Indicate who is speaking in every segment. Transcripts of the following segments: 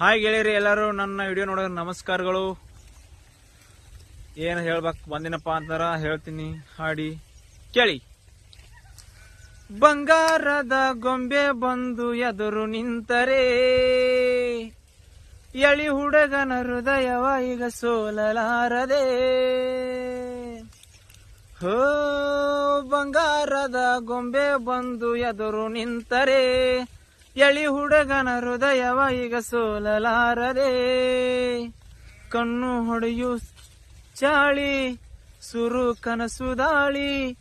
Speaker 1: Hi ಗೆಳೆಯರಿ, ಎಲ್ಲರೂ ನನ್ನ video ನೋಡೋ ನಮಸ್ಕಾರಗಳು. ಏನು ಹೇಳ್ಬೇಕು, ಬಂದಿನಪ್ಪ ಅಂತಾರ, ಹೇಳ್ತೀನಿ, ಹಾಡಿ, ಕೇಳಿ. ಬಂಗಾರದ ಗೊಂಬೆ ಬಂದು ಎದುರು ನಿಂತರೆ, ಎಳಿ ಹುಡುಗನ ಹೃದಯವ ಈಗ ಸೋಲಲಾರದೆ. ಹೋ, ಬಂಗಾರದ ಗೊಂಬೆ ಬಂದು ಎದುರು ನಿಂತರೆ ಎಳಿ ಹುಡುಗನ ಹೃದಯವ ಈಗ ಸೋಲಲಾರದೆ. ಕಣ್ಣು ಹೊಡೆಯು ಚಾಳಿ, ಸುರು ಕನಸು ದಾಳಿ,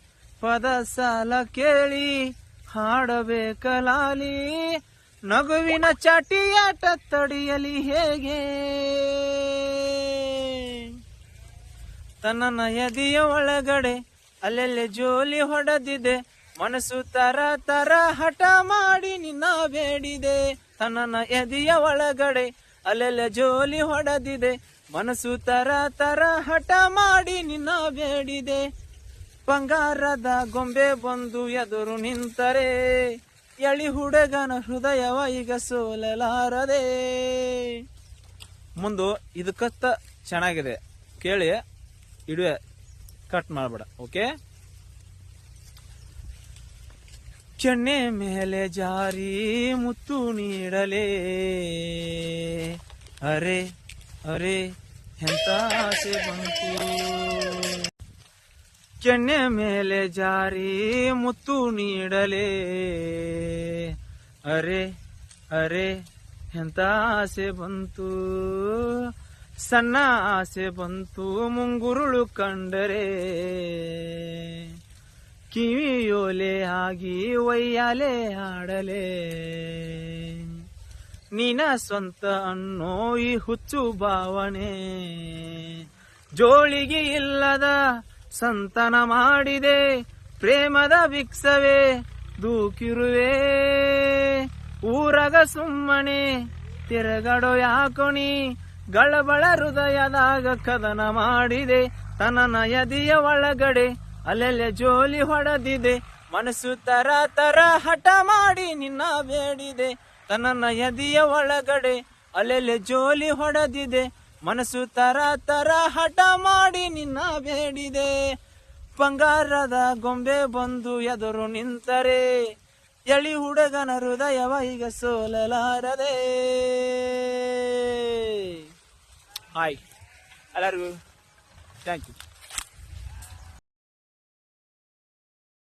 Speaker 1: ಪದ ಸಾಲ ಕೇಳಿ ಹಾಡಬೇಕಲಾಲಿ ನಗುವಿನ ಚಾಟಿಯಾಟ ತಡೆಯಲಿ ಹೇಗೆ? ತನ್ನ ನಯದಿಯ ಒಳಗಡೆ ಅಲ್ಲೆಲ್ಲೆ ಜೋಲಿ ಹೊಡೆದಿದೆ? ಮನಸ್ಸು ತರ ತರ ಹಠ ಮಾಡಿ ನಿನ್ನ ಬೇಡಿದೆ. ತನ್ನ ಎದೆಯ ಒಳಗಡೆ ಅಲ್ಲೆಲ್ಲ ಜೋಲಿ ಹೊಡೆದಿದೆ. ಮನಸ್ಸು ತರ ತರ ಹಠ ಮಾಡಿ ನಿನ್ನ ಬೇಡಿದೆ. ಬಂಗಾರದ ಗೊಂಬೆ ಬಂದು ಎದುರು ನಿಂತರೆ. ಎಳಿ ಹುಡುಗನ ಹೃದಯವ ಈಗ ಸೋಲಲಾರದೆ. ಮುಂದು ಇದಕ್ಕತ್ತ ಚೆನ್ನಾಗಿದೆ. ಕೇಳಿ, ಇಡುವೆ ಕಟ್ ಮಾಡಬೇಡ ಓಕೆ ಚೆನ್ನೆ ಮೇಲೆ ಜಾರಿ ಮುತ್ತು ನೀಡಲೇ. ಅರೆ ಅರೆ, ಎಂತ ಆಸೆ ಬಂತು. ಚೆನ್ನೆ ಮೇಲೆ ಜಾರಿ ಮುತ್ತು ನೀಡಲೇ. ಅರೆ ಅರೆ, ಎಂತ ಆಸೆ ಬಂತು. ಸಣ್ಣ ಆಸೆ ಬಂತು, ಮುಂಗುರುಳು ಕಂಡರೆ. ಕಿವಿಯೋಲೆ ಆಗಿ ಒಯ್ಯಾಲೆ ಆಡಲೆ ನಿನ ಸ್ವಂತ ಅನ್ನೋ ಈ ಹುಚ್ಚು ಭಾವನೆ. ಜೋಳಿಗೆ ಇಲ್ಲದ ಸಂತನ ಮಾಡಿದೆ, ಪ್ರೇಮದ ವಿಕ್ಷವೇ ದೂಕಿರುವೆ. ಊರಗ ಸುಮ್ಮನೆ ತಿರುಗಡೋ ಯಾಕೊಣಿ, ಗಳಬಳ ಹೃದಯದಾಗ ಕದನ ಮಾಡಿದೆ, ತನ್ನ ನಯದಿಯ ಒಳಗಡೆ ಅಲ್ಲೆಲ್ಲೆ ಜೋಲಿ ಹೊಡೆದಿದೆ. ಮನಸ್ಸು ತರ ತರ ಹಠ ಮಾಡಿ ನಿನ್ನ ಬೇಡಿದೆ. ತನ್ನ ಒಳಗಡೆ ಅಲ್ಲೆಲ್ಲೆ ಜೋಲಿ ಹೊಡೆದಿದೆ. ಮನಸ್ಸು ತರ ತರ ಹಠ ಮಾಡಿ ನಿನ್ನ ಬೇಡಿದೆ. ಬಂಗಾರದ ಗೊಂಬೆ ಬಂದು ಎದುರು ನಿಂತರೆ. ಎಳಿ ಹುಡುಗನ ಹೃದಯವ ಈಗ ಸೋಲಲಾರದೆ. ಹಾಯ್. ಎಲ್ಲರಿಗೂ ಥ್ಯಾಂಕ್ ಯು